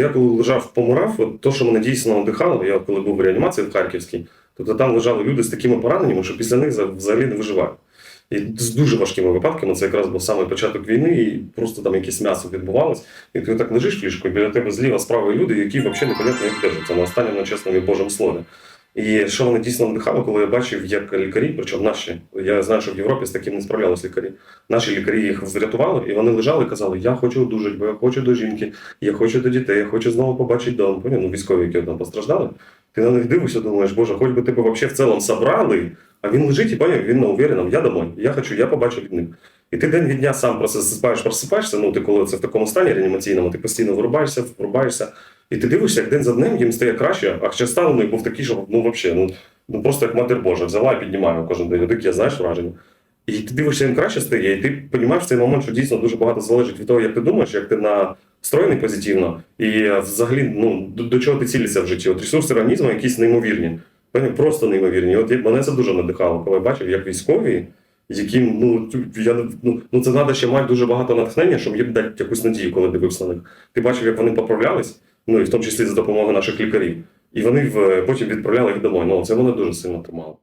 Я коли лежав, помирав, от то, що мене дійсно надихало, я коли був в реанімації в Харківській, тобто там лежали люди з такими пораненнями, що після них взагалі не виживають. І з дуже важкими випадками, це якраз був саме початок війни, і просто там якесь м'ясо відбувалось, і ти так лежиш в і біля тебе зліва справа люди, які взагалі непонятно як держаться на останньому чесному Божому слові. І що мене дійсно надихало, коли я бачив, як лікарі, причому наші, я знаю, що в Європі з таким не справлялись лікарі. Наші лікарі їх врятували, і вони лежали і казали: Я хочу одужати, бо я хочу до жінки, я хочу до дітей, я хочу знову побачити дом. Ну, військові, які там постраждали. Ти на них дивишся, думаєш, боже, хоч би тебе взагалі в цілому собрали, а він лежить і поняв, він на увереному, я домой, я хочу, я побачу від них. І ти день від дня сам просипаєш, просипаєшся, ну ти коли це в такому стані реанімаційному, ти постійно вирубаєшся, врубаєшся, і ти дивишся, як день за днем їм стає краще, а ще стан у них був такий, що ну взагалі, ну, ну просто як матер Божа, взяла і піднімаю кожен день. Таке, знаєш, враження. І ти дивишся, їм краще стає, і ти розумієш в цей момент, що дійсно дуже багато залежить від того, як ти думаєш, як ти настроєний позитивно, і взагалі ну, до, до чого ти цілишся в житті. От ресурси організму якісь неймовірні. Просто неймовірні. От мене це дуже надихало, коли я бачив, як військові, яким ну я ну, ну це треба ще мати дуже багато натхнення, щоб їм дати якусь надію, коли дивився на них. Ти бачив, як вони поправлялись, ну і в тому числі за допомогою наших лікарів. І вони потім відправляли їх домой. Ну це мене дуже сильно тримало.